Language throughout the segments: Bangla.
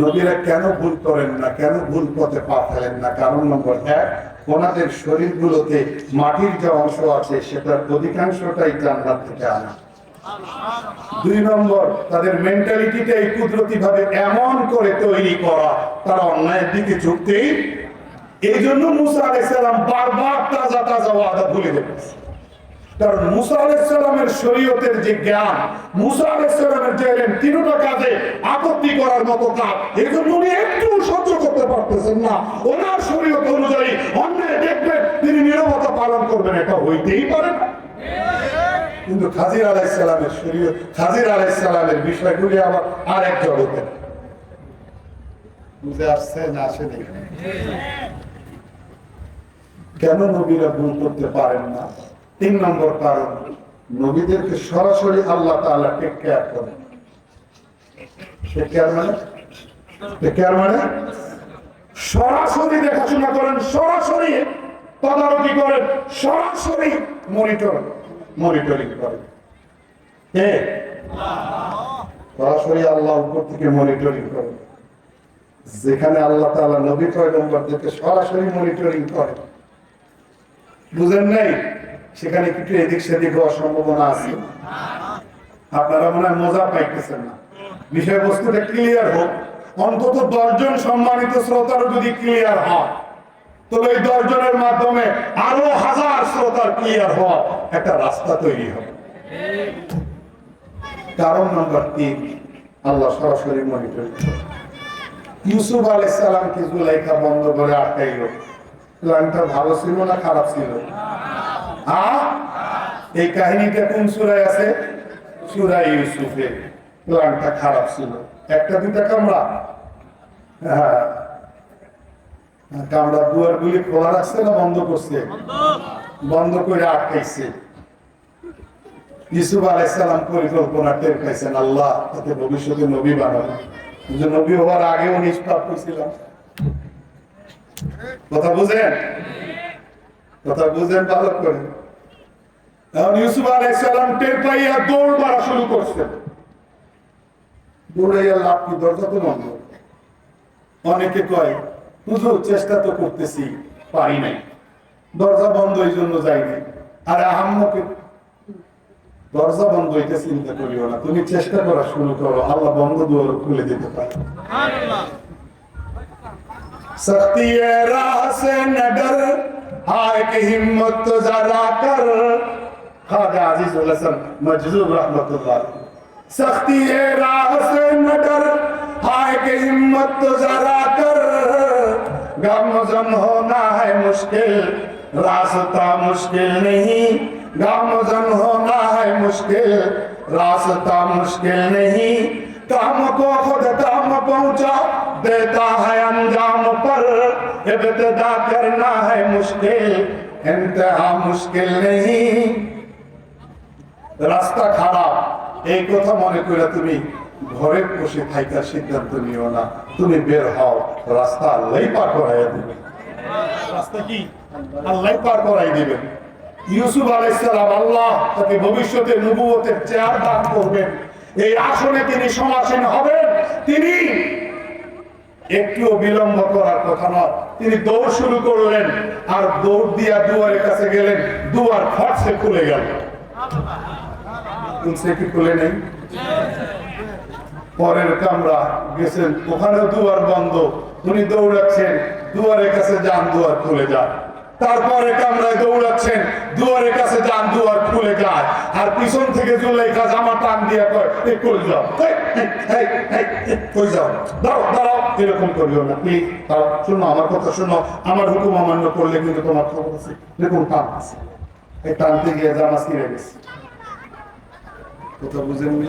নবীরা কেন ভুল করেন না, কেন ভুল পথে পা ফেলেন না? কারণ নম্বর এক, ওনাদের শরীরগুলোতে মাটির যে অংশ আছে, সেটার অধিকাংশটাই জান্নাত থেকে আনা। দুই নম্বর, তাদের মেন্টালিটিটা এই কুদরতি ভাবে এমন করে তৈরি করা, তারা অন্যায়ের দিকে ঝুঁকতেই এই জন্য মুসা আলাইসালাম বারবার তাজা তাজা ওয়াদা ভুলে গেছে কারণ মুসা আলাইসালামের শরীয়তের যে জ্ঞান, মুসা আলাইসালামের যে এলেন তিনটা কাজে আপত্তি করার মতো কাজ, এই জন্য উনি একটু সহ্য করতে পারতেছেন না। ওনার শরীয়ত অনুযায়ী অন্যায় দেখবেন তিনি নিরবতা পালন করবেন, এটা হইতেই পারে না। কিন্তু খাজির আলাইসালামের শরীয়ত, খাজির আলাইসালামের বিষয়গুলি আবার আরেক জগতের বুঝে আসছে না আসে কেন নবীরা ভুল করতে পারেন না? তিন নম্বর কারণ, নবীদেরকে সরাসরি আল্লাহ তাআলা টেক কেয়ার করেন টেক কেয়ার মানে? টেক কেয়ার মানে? সরাসরি দেখাশোনা করেন, সরাসরি তদারকি করেন, সরাসরি মনিটর মনিটরিং করেন। কে? সরাসরি আল্লাহ উপর থেকে মনিটরিং করেন। যেখানে আল্লাহ তাআলা নবী পয়গম্বরদেরকে সরাসরি মনিটরিং করেন। বুঝেন নাই? সেখানে কিছু এদিক সেদিক হওয়ার সম্ভাবনা আছে। আপনারা মনে মজা পাইতেছেন না। বিষয়বস্তুটা ক্লিয়ার হোক। অন্তত দশজন সম্মানিত শ্রোতারও যদি ক্লিয়ার হয়, তবে এই দশজনের মাধ্যমে আরও হাজার শ্রোতার ক্লিয়ার হওয়া একটা রাস্তা তৈরি হবে। কারণ নম্বর তিন, আল্লাহ সরাসরি মনিটর ইউসুফ আলাইসালামকে জুলাইখা বন্ধ করে আটকাইল। প্ল্যানটা ভালো ছিল না খারাপ ছিল? এই কাহিনীটা কোন সুরায় আছে? ইউসুফে খারাপ ছিল। একটা দুটা কামড়া। হ্যাঁ। কামড়া দুয়ার গুলি খোলা রাখছে না বন্ধ করছে? বন্ধ করে আটকাইছে। ইসুফ আলাইসালাম পরিকল্পনা টের পাইছেন, আল্লাহ তাতে ভবিষ্যতে নবী বানাবো। নবী হওয়ার আগেও নিষ্পাপ হয়েছিলাম কথা বুঝেন? কথা বুঝেন ভালো করে। ইউসুফ আলাই সালাম টের পাইয়া দৌড় মারা শুরু দৌড়াইয়া লাভ কি? দরজা তো বন্ধ। অনেকে কয় হুজুর চেষ্টা তো করতেছি পারি নাই। দরজা বন্ধ এই জন্য আর আহাম্মকে দরজা বন্ধ হইতে চিন্তা করিও না। তুমি চেষ্টা করা শুরু করো। আল্লাহ বন্ধ দুয়ার খুলে দিতে পারে। সত্যি রাসে हाय की हिम्मत तो जरा कर। खाजा अज़ीज़ हसन, मजजूब रहमतुल्लाह सख्ती है राह से न डर। हाय की हिम्मत तो जरा कर। गमजन होना है मुश्किल, रास्ता मुश्किल नहीं। गमजन होना है मुश्किल, रास्ता मुश्किल नहीं। काम को खुद काम पहुँचा, देता है अंजाम इब्तदा करना है मुश्किल इंतहा मुश्किल नहीं রাস্তা খারাপ এই কথা মনে করে তুমি ঘরে বসে থাইকার সিদ্ধান্ত নিও না তুমি বের হও রাস্তা আল্লাহ পার করাইয়া দিবে রাস্তা কি আল্লাহ পার করাই দিবেন ইউসুফ আলাইসালাম আল্লাহ তাকে ভবিষ্যতে নবুয়তের চেয়ার দান করবেন এই আসনে তিনি সমাসীন হবেন তিনি একটুও বিলম্ব করার কথা নয় তিনি দৌড় শুরু করলেন আর দৌড় দিয়া দুয়ারের কাছে গেলেন। দুয়ার ফটসে খুলে গেল। কি খুলে নেই? পরের কামরা গেছেন। ওখানেও দুয়ার বন্ধ। উনি দৌড়াচ্ছেন। দুয়ারের কাছে যান, দুয়ার খুলে যান। তারপরে কামরায় দৌড়াচ্ছেন, দুয়ারের কাছে যান, দুয়ার খুলে যায়। আর পিছন থেকে জুলাইখা জামা টান দিয়া কয়, এই, কই যাও? কই যাও? দাঁড়াও দাঁড়াও, এরকম করিও না প্লিজ দাঁড়াও, শোনো, আমার কথা শোনো, আমার হুকুম অমান্য করলে কিন্তু তোমার খবর আছে। এরকম টান আছে। এই টানতে গিয়ে জামা ছিঁড়ে গেছে। কথা বুঝেননি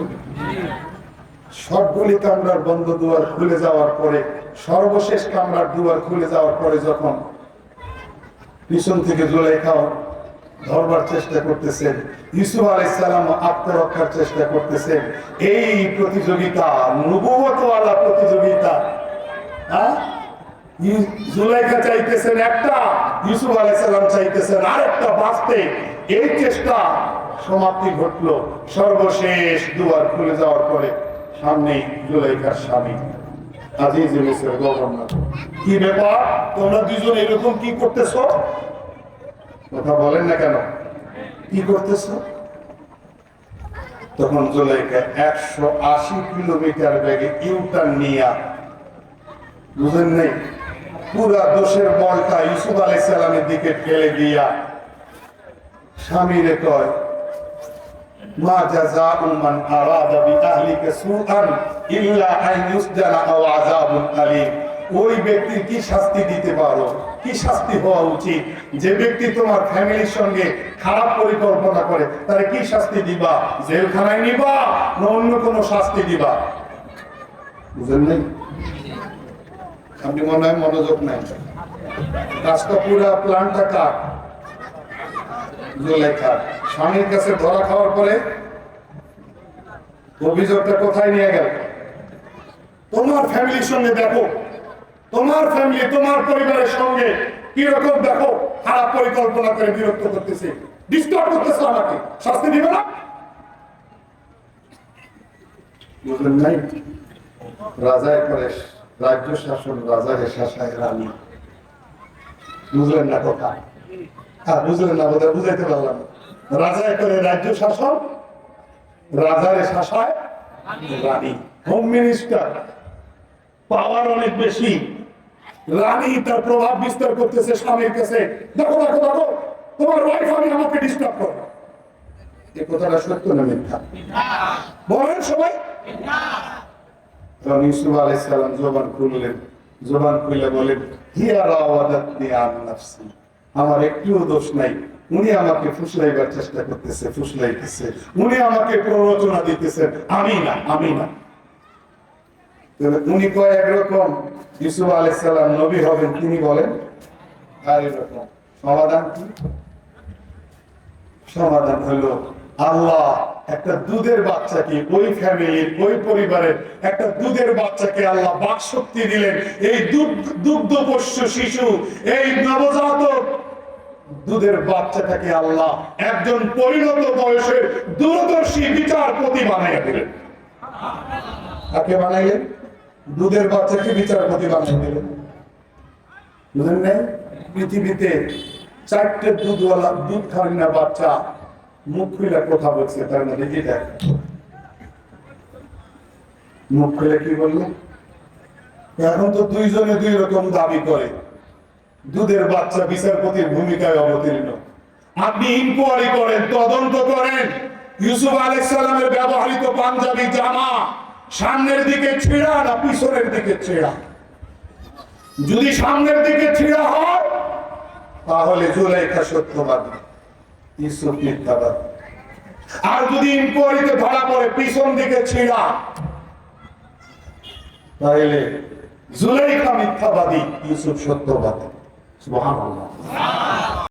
সবগুলি কামরার বন্ধ দুয়ার খুলে যাওয়ার পরে, সর্বশেষ কামরার দুয়ার খুলে যাওয়ার পরে যখন পিছন থেকে জুলাইখাও ধরবার চেষ্টা করতেছেন। ইউসুফ আলাইসালাম আত্মরক্ষার চেষ্টা করতেছেন। এই প্রতিযোগিতা নবুয়তওয়ালা প্রতিযোগিতা হ্যাঁ? জুলাইখা চাইতেছেন একটা, ইউসুফ আলাইসাল্লাম চাইতেছেন আরেকটা বাঁচতে। এই চেষ্টা সমাপ্তি ঘটলো। সর্বশেষ দুয়ার খুলে যাওয়ার পরে সামনে জুলাইখার স্বামী। কি ব্যাপার? তোমরা দুজন এরকম কি করতেছো? কথা বলেন না কেন? কি করতেছো? তখন জুলাইকা একশো আশি কিলোমিটার বেগে ইউটার্ন নিয়ে, বুঝেন নেই? পুরা দোষের বলটা ইউসুফ আলাইহিস সালামের দিকে ফেলে দিয়া স্বামীরে কয় মা জাযাউ মান আরাদা বিআহলিকা সুআন ইল্লা আন ইউসজানা আও আযাবুন আলীম ওই ব্যক্তির কি শাস্তি দিতে পারো? কি শাস্তি হওয়া উচিত? যে ব্যক্তি তোমার ফ্যামিলির সঙ্গে খারাপ পরিকল্পনা করে, তারে কি শাস্তি দিবা? জেলখানায় নিবা না অন্য কোনো শাস্তি দিবা? বুঝেন নাই? আপনি মনে হয় মনোযোগ নাই। কাজটা পুরা প্ল্যানটা কার? জুলেখা স্বামীর কাছে ধরা খাওয়ার পরে অভিযোগটা কোথায় নিয়ে গেল? তোমার ফ্যামিলির সঙ্গে দেখো। তোমার ফ্যামিলি, তোমার পরিবারের সঙ্গে কি রকম দেখো? খারাপ পরিকল্পনা করে বিরক্ত করতেছে। ডিস্টার্ব করতেছে আমাকে। শাস্তি দিবে না? বুঝলেন নাই? রাজায় করে রাজ্য শাসন রাজারে শাসায় রানী। বুঝলেন না কথা? হ্যাঁ বুঝলেন না, বোধহয় বুঝাইতে পারলাম না। রাজায় করে রাজ্য শাসন রাজারে শাসায় রানী। হোম মিনিস্টার পাওয়ার অনেক বেশি। রানী তার প্রভাব বিস্তার করতেছে স্বামীর কাছে। দেখো দেখো দেখো, তোমার ওয়াইফ আমি আমাকে ডিস্টার্ব করো। এই কথাটা সত্য না মিথ্যা? বলেন সবাই। ইউসুফ জবান খুললেন। বলেন, হিয়া রাওয়াদাতনি আমার একটুও দোষ নাই। উনি আমাকে ফুসলাইবার চেষ্টা করতেছে, ফুসলাইতেছে। উনি আমাকে প্ররোচনা দিতেছেন আমি না আমি না। উনি কয় একরকম? ইউসুফ আলাইহিস সালাম নবী হবেন, তিনি বলেন, আর এরকম। সমাধান সমাধান হলো আল্লাহ একটা দুধের বাচ্চাকে, ওই ফ্যামিলির, ওই পরিবারের একটা দুধের বাচ্চাকে আল্লাহ বাক শক্তি দিলেন। এই দুধ দুগ্ধপোষ্য শিশু, এই নবজাতক দুধের বাচ্চাটাকে আল্লাহ। একজন পরিণত বয়সের দূরদর্শী বিচারপতি বানাইয়া দিলেন। কাকে বানাইলেন? দুধের বাচ্চাকে বিচারপতি বানিয়ে দিলেন। বুঝলেন পৃথিবীতে চারটে দুধওয়ালা দুধ খাওয়ান না বাচ্চা, মুখ খুলে কথা বলছে, তার মধ্যে কি দেখ? মুখ খুলে কি বলল? এখন তো দুইজনে দুই রকম দাবি করে। দুধের বাচ্চা বিচারপতির ভূমিকায় অবতীর্ণ। আপনি ইনকোয়ারি করেন, তদন্ত করেন। ইউসুফ আলাইসালামের ব্যবহৃত পাঞ্জাবি জামা সামনের দিকে ছেঁড়া না পিছনের দিকে ছেঁড়া? যদি সামনের দিকে ছেঁড়া হয়, তাহলে জুলাইখা সত্যবাদী, ইউসুফ মিথ্যাবাদী। আর যদি ইনকোয়ারিতে ধরা পড়ে পিছন দিকে ছেঁড়া, তাহলে জুলাইখা মিথ্যাবাদী, ইউসুফ সত্যবাদী। সুবহানাল্লাহ।